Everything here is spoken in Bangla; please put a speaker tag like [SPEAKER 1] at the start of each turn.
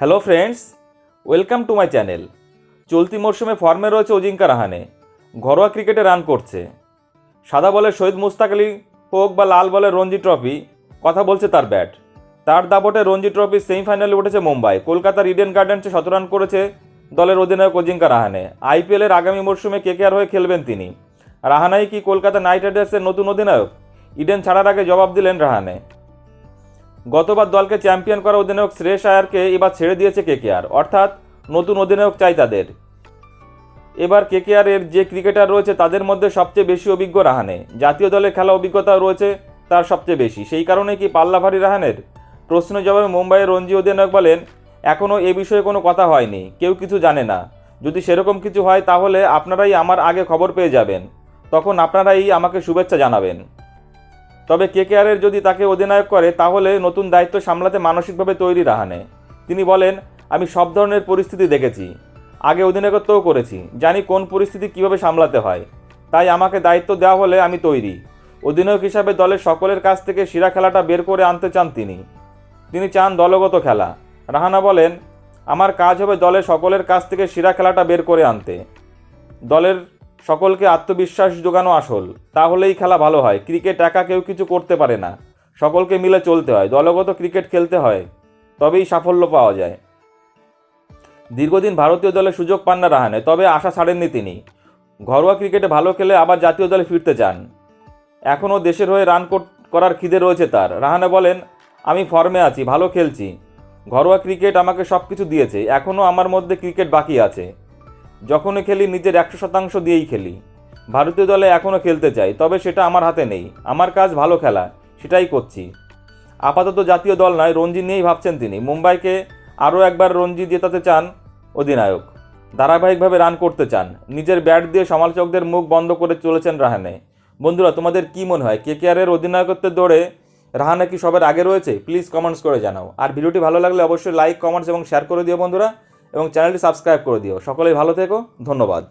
[SPEAKER 1] Hello friends welcome to my channel চলতি মরশুমে ফর্মে রয়েছে অজিঙ্কা রাহানে। ঘরোয়া ক্রিকেটে রান করছে। সাদা বলে শহীদ মুস্তাক আলী হোক বা লাল বলে রঞ্জি ট্রফি, কথা বলছে তার ব্যাট তার দাপটে রঞ্জি ট্রফির সেমিফাইনালে উঠেছে মুম্বাই। কলকাতার ইডেন গার্ডেন্সে শত রান করেছে দলের অধিনায়ক অজিঙ্কা রাহানে। আইপিএলের আগামী মরশুমে কেকেআর হয়ে খেলবেন তিনি। রাহানাই কি কলকাতা নাইট রাইডার্সের নতুন অধিনায়ক? ইডেন ছাড়ার আগে জবাব দিলেন রাহানে। গতবার দলকে চ্যাম্পিয়ন করা অধিনায়ক শ্রেয়স আয়ারকে এবার ছেড়ে দিয়েছে কেকেআর, অর্থাৎ নতুন অধিনায়ক চাই তাদের। এবার কেকেআর এর যে ক্রিকেটার রয়েছে তাদের মধ্যে সবচেয়ে বেশি অভিজ্ঞ রাহানে। জাতীয় দলে খেলা অভিজ্ঞতা রয়েছে তার সবচেয়ে বেশি। সেই কারণে কি পাল্লা ভারী রাহানের? প্রশ্ন জবাবে মুম্বাইয়ের রঞ্জি অধিনায়ক বলেন এখনও এ বিষয়ে কোনো কথা হয়নি, কেউ কিছু জানে না। যদি সেরকম কিছু হয় তাহলে আপনারাই আমার আগে খবর পেয়ে যাবেন। তখন আপনারাই আমাকে শুভেচ্ছা জানাবেন। তবে কে কেকেআরের যদি তাকে অধিনায়ক করে, তাহলে নতুন দায়িত্ব সামলাতে মানসিকভাবে তৈরি রাহানে। তিনি বলেন, আমি সব ধরনের পরিস্থিতি দেখেছি। আগে অধিনায়কত্বও করেছি। জানি কোন পরিস্থিতি কীভাবে সামলাতে হয়। তাই আমাকে দায়িত্ব দেওয়া হলে আমি তৈরি। অধিনায়ক হিসাবে দলের সকলের কাছ থেকে সেরা খেলাটা বের করে আনতে চান তিনি। তিনি চান দলগত খেলা। রাহানা বলেন, আমার কাজ হবে দলের সকলের কাছ থেকে সেরা খেলাটা বের করে আনতে। দলের সকলকে আত্মবিশ্বাস যোগানো আসল। তাহলেই খেলা ভালো হয়। ক্রিকেট একা কেউ কিছু করতে পারে না। সকলকে মিলে চলতে হয়। দলগত ক্রিকেট খেলতে হয়। তবেই সাফল্য পাওয়া যায়। দীর্ঘদিন ভারতীয় দলে সুযোগ পান না রাহানে। তবে আশা ছাড়েননি তিনি। ঘরোয়া ক্রিকেটে ভালো খেলে আবার জাতীয় দলে ফিরতে চান। এখনও দেশের হয়ে রান কর- করার খিদে রয়েছে তার। রাহানে বলেন, আমি ফর্মে আছি, ভালো খেলছি। ঘরোয়া ক্রিকেট আমাকে সব কিছু দিয়েছে। এখনও আমার মধ্যে ক্রিকেট বাকি আছে। যখনই খেলি, নিজের একশো শতাংশ দিয়েই খেলি। ভারতীয় দলে এখনও খেলতে চাই, তবে সেটা আমার হাতে নেই। আমার কাজ ভালো খেলা, সেটাই করছি। আপাতত জাতীয় দল নয়, রঞ্জি নিয়েই ভাবছেন তিনি। মুম্বাইকে আরও একবার রঞ্জি জেতাতে চান অধিনায়ক। ধারাবাহিকভাবে রান করতে চান। নিজের ব্যাট দিয়ে সমালোচকদের মুখ বন্ধ করে চলেছেন রাহানে। বন্ধুরা, তোমাদের কি মনে হয় কে কে আরের অধিনায়কত্বের দৌড়ে রাহানে কি সবার আগে রয়েছে? প্লিজ কমেন্টস করে জানাও। আর ভিডিওটি ভালো লাগলে অবশ্যই লাইক কমেন্টস এবং শেয়ার করে দিও বন্ধুরা। এবং চ্যানেলটি সাবস্ক্রাইব করে দিও। সকলেই ভালো থেকো ধন্যবাদ।